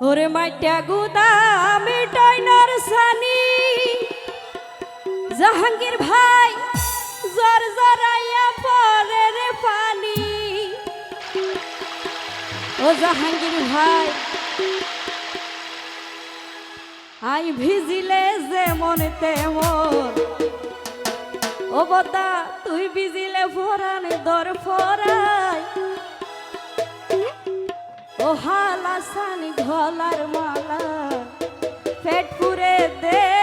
ওরে মাইটা গুদা মিটাইনার সানি। জাহাঙ্গীর ভাই জর জরাইয়া পরে রে পানি। ও জাহাঙ্গীর ভাই, আই ভিজিলে যেমন তেমন। ও বদা, তুই ভিজিলে ফোরানে, দর ফোরাই। ও হালা সানি ঘলার মালা পেট পুরে দে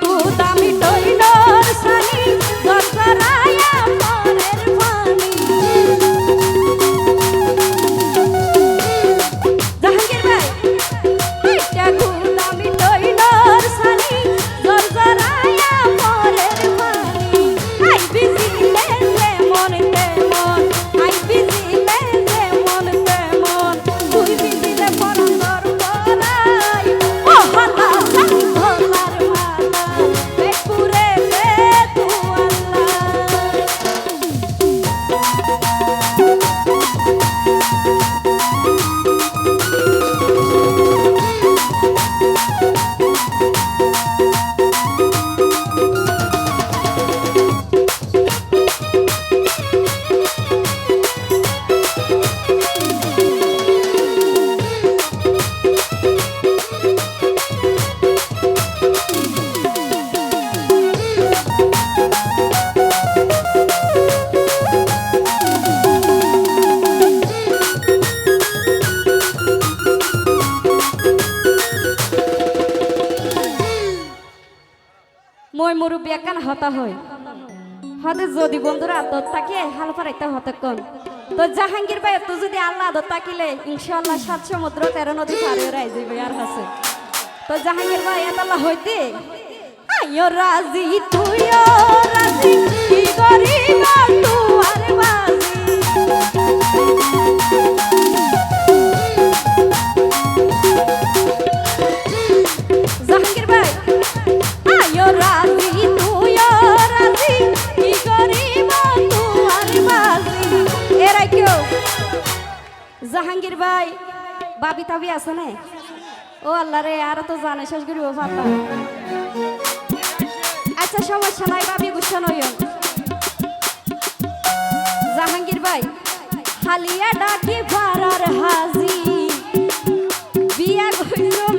গুদামি টইলর মুরব্বী একান হতা হয়। হতে যদি বন্ধুরা আদত থাকে হাল পারাইতে হতক্ষণ তো জাহাঙ্গীর ভাই, তো যদি আল্লাহ আদত থাকিলে ইনশাল্লাহ সাত সমুদ্র তেরো নদী পারে রাই যাবে আর হাসে। তো জাহাঙ্গীর ভাই এটা হইতে আইও রাজি তুইও রাজি ভাই, বাবি তাবি আছে না? ও আল্লাহ রে, আর তো জানে, শেষ করিব পারলাম আচ্ছা সমস্যা নাই বাবি গুছান নয় জাহাঙ্গীর ভাই, হালিয়া ডাকি পারার হাজি বিয়া কইরম